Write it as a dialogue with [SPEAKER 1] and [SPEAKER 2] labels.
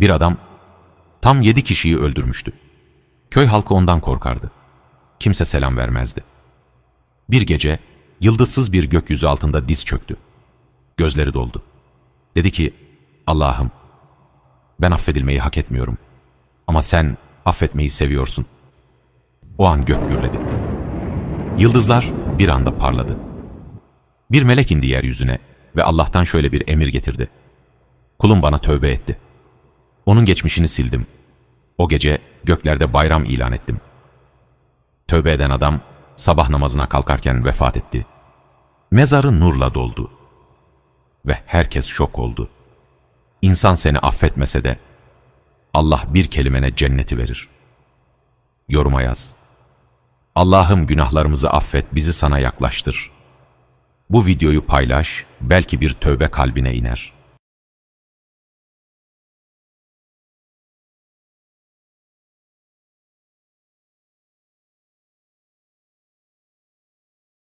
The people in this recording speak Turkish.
[SPEAKER 1] Bir adam tam yedi kişiyi öldürmüştü. Köy halkı ondan korkardı. Kimse selam vermezdi. Bir gece yıldızsız bir gökyüzü altında diz çöktü. Gözleri doldu. Dedi ki, Allah'ım, ben affedilmeyi hak etmiyorum. Ama sen affetmeyi seviyorsun. O an gök gürledi. Yıldızlar bir anda parladı. Bir melek indi yeryüzüne ve Allah'tan şöyle bir emir getirdi. Kulum bana tövbe etti. Onun geçmişini sildim. O gece göklerde bayram ilan ettim. Tövbe eden adam sabah namazına kalkarken vefat etti. Mezarı nurla doldu. Ve herkes şok oldu. İnsan seni affetmese de Allah bir kelimene cenneti verir. Yoruma yaz. Allah'ım günahlarımızı affet, bizi sana yaklaştır. Bu videoyu paylaş, belki bir tövbe kalbine iner.''